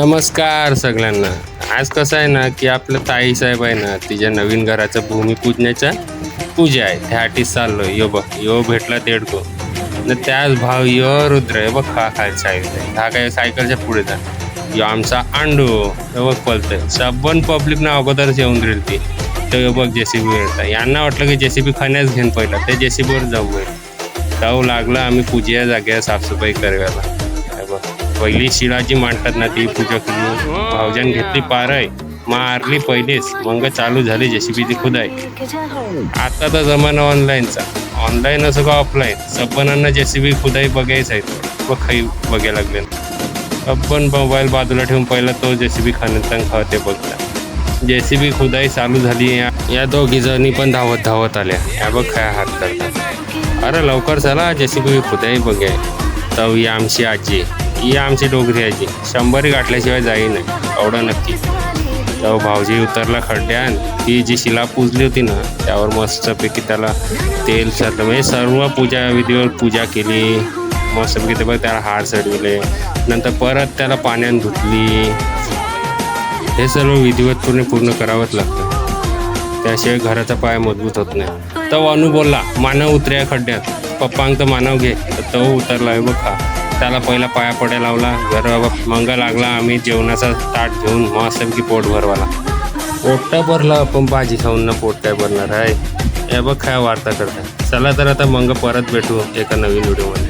नमस्कार सगळ्यांना. आज कसं आहे ना की आपलं ताई साहेब आहे ना तिच्या नवीन घराचं भूमिपूजनाच्या पूजा आहे. त्यासाठी चाललो यो बघ यो भेटला तेडको न त्याच भाव यो रुद्र आहे. बघ हा खालचा आहे. हा काय सायकलच्या पुढे जा. यो आमचा अंडू बघ पलतोय. सबन पब्लिक ना अगोदरच येऊन राहील ती. तर यो बघ जेसीबी येतात यांना वाटलं की जेसीबी खाण्यास घेऊन पहिला. ते जेसीबीवर जाऊ जाऊ लागला आम्ही पूजेच्या जागेवर साफसफाई करायला. पहिली शिळा पहिली शिळाची मांडतात ना ती पूजा केली भाऊजान घेतली पारय मारली पहिलेच. मग चालू झाली जेसीबीची खुदाई. आता तर जमाना ऑनलाईनचा ऑनलाईन असं का ऑफलाईन सबनांना जेसीबी खुदाई बघायचं आहे. व खाई बघायला लागले सबन मोबाईल बाजूला ठेवून पहिला तो जेसीबी खाण्याचा खाते बघता. जेसीबी खुदाई चालू झाली या या दोघी जणी पण धावत धावत आल्या. या बघ काय हात करतात. अरे लवकर चला जेसीबी खुदाई बघाय. तर ही आमची आजी. ही आमची डोगरी आजी शंभरी गाठल्याशिवाय जाई नाही. एवढं नक्की. तेव्हा भाऊजी उतरला खड्ड्यान ती जी शिला पूजली होती ना त्यावर मस्तपैकी त्याला तेल सर म्हणजे सर्व पूजा विधीवर पूजा केली. मस्तपैकी ते बघ त्याला हार चढविले. नंतर परत त्याला पाण्यात धुतली. हे सर्व विधिवत पूर्ण पूर्ण करावंच लागतं. त्याशिवाय घराचा पाय मजबूत होत नाही. तो अनु बोलला मानव उतर्या खड्ड्यात. पप्पांक तर मानव घे. तो उतरला आहे बघ त्याला पहिला पायापड्या लावला. घर मंग लागला आम्ही जेवणाचा ताट घेऊन मस्तपैकी पोट भरवाला पोट्टा भरला पण भाजी खाऊन ना पोट काय भरणार आहे? हे बघ काय वार्ता करता चला तर आता मंग परत भेटू एका नवीन व्हिडिओमध्ये.